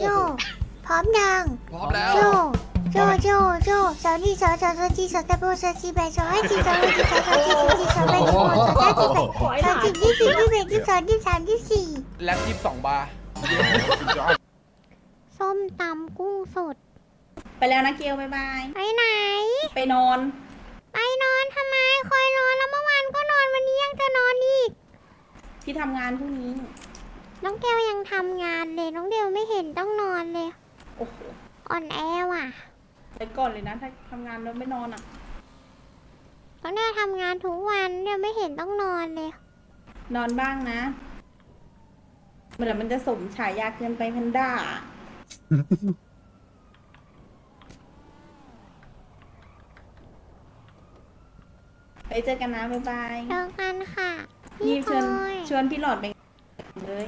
โจ พร้อมยัง พร้อมแล้ว โจ โจ โจ โจสาวนี่สาวสาวสาวจีสาวตะโบสาวจีแบสาวให้จีสาวให้จีสาวสาวจีสาวจีสาวแบสาวสาวจีแบสาวจีที่สี่ที่แบที่สองที่สามที่สี่แล็บยี่สิบสองบาร์ส้มตำกุ้งสด ไปแล้วนะเกลบายบาย ไปไหน ไปนอน ไปนอนทำไมคอยนอนแล้วเมื่อวานก็นอนวันนี้ยังจะนอนอีก พี่ทำงานพรุ่งนี้ น้องแก้วยังทำงานเลย น้องเดียวไม่เห็นต้องนอนเลย โอ้โหอ่อนแอว่ะ ไปก่อนเลยนะ ถ้าทำงานแล้วไม่นอนอะ น้องเดียวทำงานทุกวันเดียวไม่เห็นต้องนอนเลย นอนบ้างนะเมื่อไหร่มันจะสมฉายาเกินไปแพนด้า ไปเจอกันนะบ๊ายบาย เจอกันค่ะนี่พี่พชวนลอย ชวนพี่หลอดไป เลย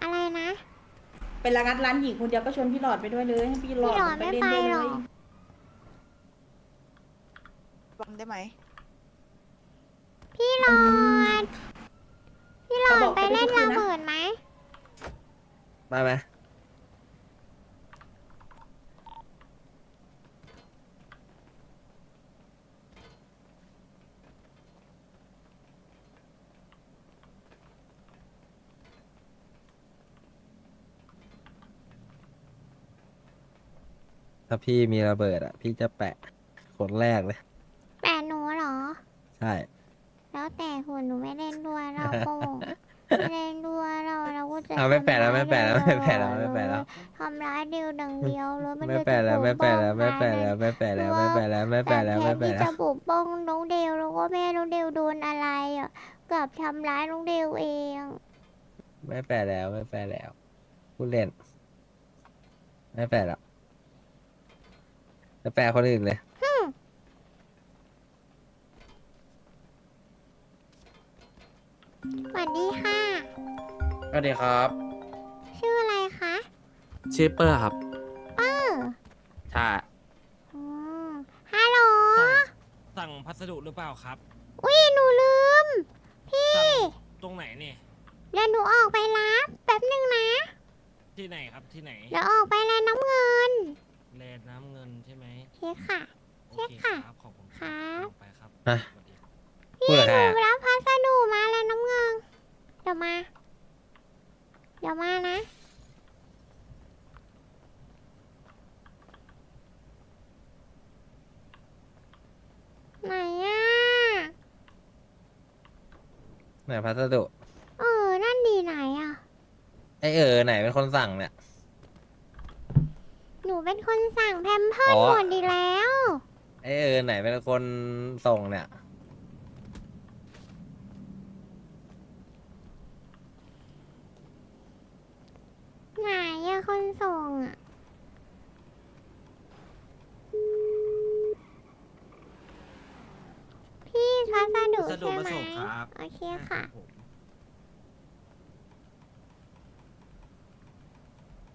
อะไรนะเป็นร้านร้านหญิงคนเดียวก็ชวนพี่หลอดไปด้วยเลยให้พี่หลอดพี่หลอดไปไม่เล่นไปด้วยหรเลอกยบังได้ไหมพี่หลอดพี่หลอดไปเล่นระเบิดไหมไปไหม ถ้าพี่มีระเบิดอะ พี่จะแปะคนแรกเลย แปะหนูเหรอ ใช่ แล้วแต่หุ่นหนูไม่เล่นด้วยเราโป้งไม่เล่นด้วยเราเราก็จะเอาไม่แปะแล้วไม่แปะแล้วทำร้ายไม่แปะแล้วไม่แปะแล้วทำร้ายเดียวดังเดียวเลยไม่แปะแล้วไม่แปะแล้วไม่แปะแล้วไม่แปะแล้วไม่แปะแล้วไม่แปะแล้วไม่แต่แทนที่แปะแล้จะวปกป้องน้องเดวแล้วก็แม่น้องเดวโดนอะไรอะกลับทำร้ายน้องเดวเอง ไม่แปะแล้วไม่แปะแล้วพูดเล่น ไม่แปะแล้ว จะแปะคนอื่นเลย สวัสดีค่ะ สวัสดีครับ ชื่ออะไรคะชื่อเปอร์ครับเออใช่อืมฮัลโหลสั่งพัสดุหรือเปล่าครับ อุ้ยหนูลืม พี่ ตรงไหนนี่ เดี๋ยวหนูออกไปรับแป๊บหนึ่งนะ ที่ไหนครับที่ไหน เดี๋ยวออกไปแล้วน้ำเงิน แลนน้ำเงินใช่ไหมโอเคค่ะ โอใช่เคค่ะครับขอบคุณครับไปครับฮะ สวัสดีครับพูดกับใครหอะนูรับพัสดุมาแล้วน้ำเงินเดี๋ยวมา เดี๋ยวมานะ ไหนอะ ไหนพัสดุเออ นั่นดีไหนอะ ไอเออไหนเป็นคนสั่งเนี่ยหนู เป็นคนสั่งแพมเพิร์อ๋ดอหมดดีแล้ว ไอเออไหนเป็นคนส่งเนี่ย ไหนอะคนส่งอะพี่พัสดุพัสดุใช่มาไหมส่งครับ โอเคค่ะผม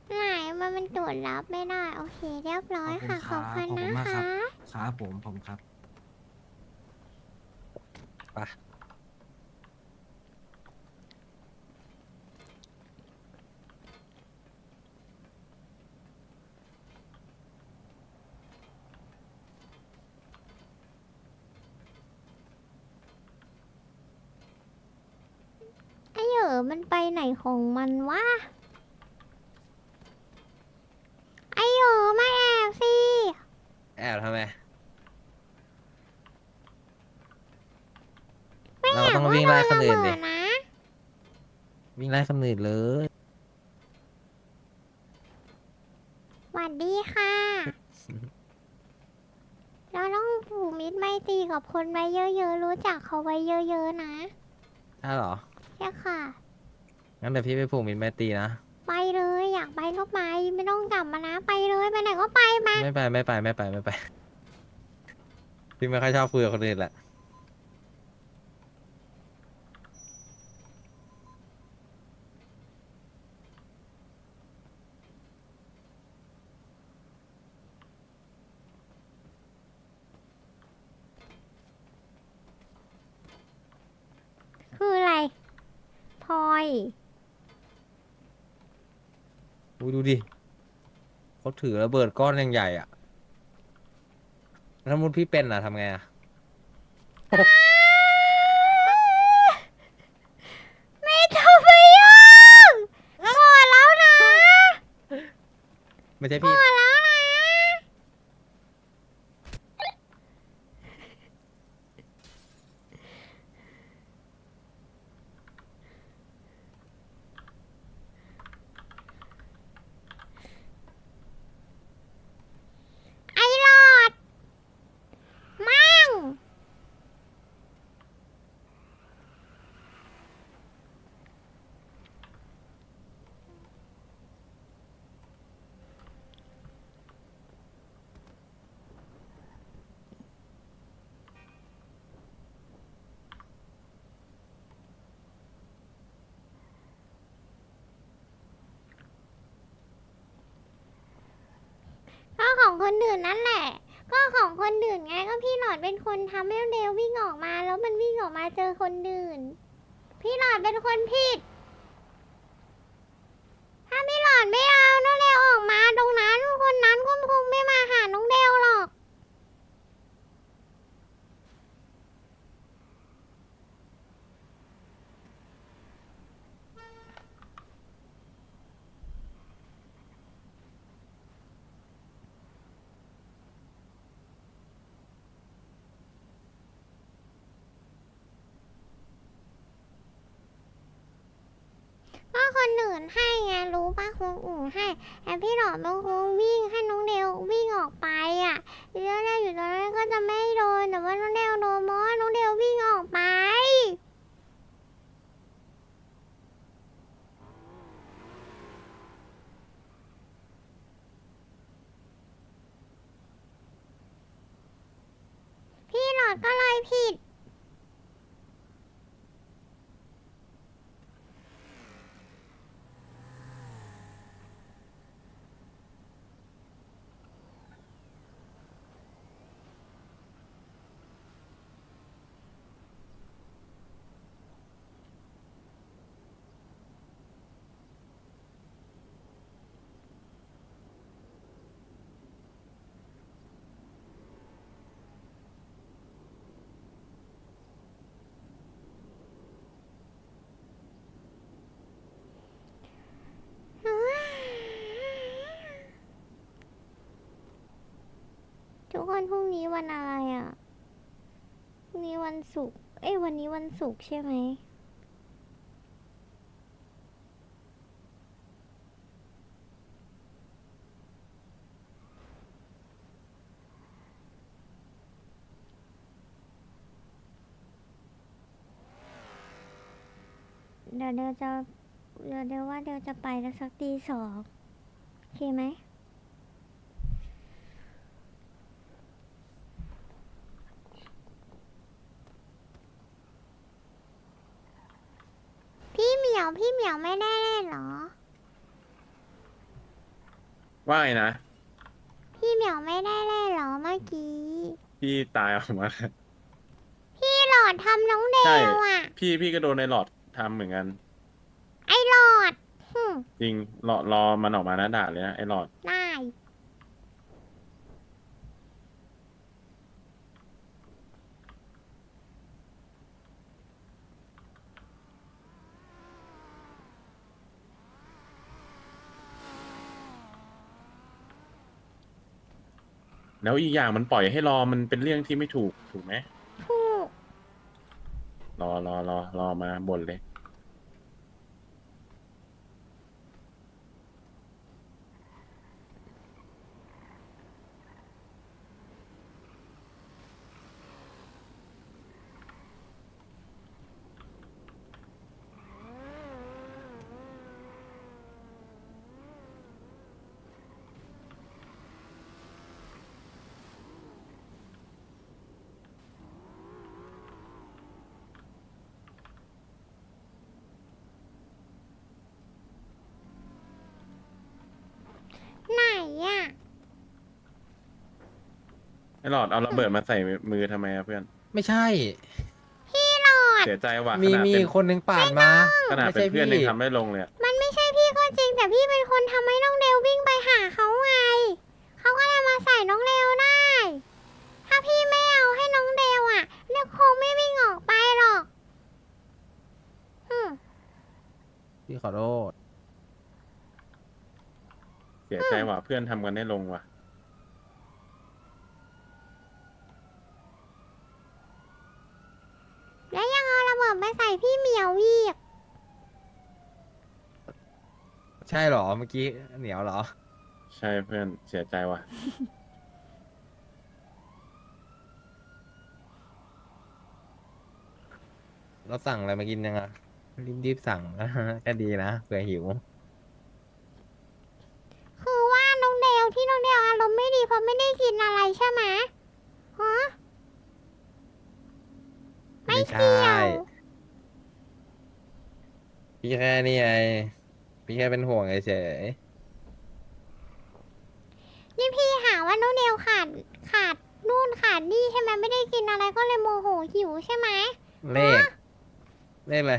ไหน มันมันตรวจรับไม่ได้ โอเค เรียบร้อยค่ะขอบคุณนะคะครับผมผมครับ ไอ้เหยอมันไปไหนของมันวะ ไอ้เหยอมาแอบสิ แอ บทำไมไม่เราอยากต้องว่าวิ่งไล่คนอื่นโดดิระเบินะวิ่งไล่คนอื่นเลยสวัสดีค่ะ เราต้องผูกมิตรไมตรีกับคนไว้เยอะๆ รู้จักเขาไว้เยอะๆนะใช่เหรอ ใช่ค่ะ งั้นเดี๋ยวพี่ไปผูกมิตรแมตรีนะไปเลยอยากไปก็ไป ไม่ต้องกลับมานะไปเลยไปไหนก็ไปมาไม่ไปไม่ไปไม่ไปไม่ไปพี่ไม่ค่อยชอบคุยกับคนอื่นแหละคืออะไรพลอย อุ้ยดูดิเขาถือระเบิดก้อนยังใหญ่อะถ้ามุดพี่เป็นอะทำไงอะ ไม่ต้องไปยุ่งพอแล้วนะไม่ใช่พพี่อแล้วนะไอ้หลอด มั่ง ก็ของ คนอื่นนั่นแหละ ก็ของคนอื่นไงก็พี่หลอดเป็นคนทำให้เดววิ่งออกมา แล้วมันวิ่งออกมาเจอคนอื่น พี่หลอดเป็นคนผิด ถ้าพี่หลอดไม่เอาน้องเดวออกมาตรงนั้นคนนั้นก็คงไม่มาหาน้องเดวหรอก ก็ค นอื่นให้ไงรู้ปะคงอู่ให้แต่พี่หลอดเป็นคนวิ่งให้น้องเดววิ่งออกไปอะแล้วเดวอยู่ตรงนั้นก็จะไม่โดนแต่ว่าน้องเดวโดนเพราะน้องเดววิ่งออกไป พี่หลอดก็เลยผิด ทุ กคนพรุ่งนี้วันอะไรอะ พรุ่งนี้วันศุกร์ เอ้ยวันนี้วันศุกร์ใช่ไหม เดี๋ยวเดี๋ยวจะ เดี๋ยวเดี๋ยวว่าเดี๋ยวจะไปแล้วสักตีสองโอเคไหม พี่เหมี ยวพี่เหมียวไม่ได้เล่นเหรอ ว่าไงนะ พี่เหมียวไม่ได้เล่นเหรอเมื่อกี้ พี่ตายออกมา พี่หลอดทำน้องเดใช่ วอะ พี่พี่ก็โดนในหลอดทำเหมือนกัน ไอ้หลอดหึจริงรอรอมันออกมานะด่าเลยนะไอ้หลอด ได้ แล้วอีกอย่างมันปล่อยให้รอมันเป็นเรื่องที่ไม่ถูกถูกไหมถูก รอรอรอรอมาบ่นเลย ไอ้หลอดเอาระเบิดมาใส่มือทำไมอะเพื่อน ไม่ใช่ เสียใจว่ะขมีนาดมีเป็นคนหนึ่งปาดมาขนาดเป็นเพื่อนหนึ่งทำไม่ลงเลยมันไม่ใช่พี่ก็จริง แต่พี่เป็นคนทำให้น้องเดววิ่งไปหาเขาไง เขาก็เลยมาใส่น้องเดวได้ ถ้าพี่ไม่เอาให้น้องเดวอะเดวคงไม่วิ่งออกไปหรอกพี่ขอโทษเสียใจว่ะเพื่อนทำกันได้ลงว่ะ ยวอีกใช่เหรอเมื่อกี้เหนียวเหรอ ใช่เพื่อนเสียใจว่ะ เราสั่งอะไรมากินยังอะรีบๆสั่งก็ดีนะเผื่อหิว คือว่าน้องเดวที่น้องเดวอารมณ์ไม่ดีเพราะไม่ได้กินอะไรใช่ไหมฮะ ไม่ไม่เกี่ใช่ยว พี่แค่นี่ไงพี่แค่เป็นห่วงเฉยนี่พี่หาว่าน้องเดวขาดขาดนู่นขาดนี่ใช่ไหมไม่ได้กินอะไรก็เลยโมโหหิวใช่ไหมๆเลขเลขอะไร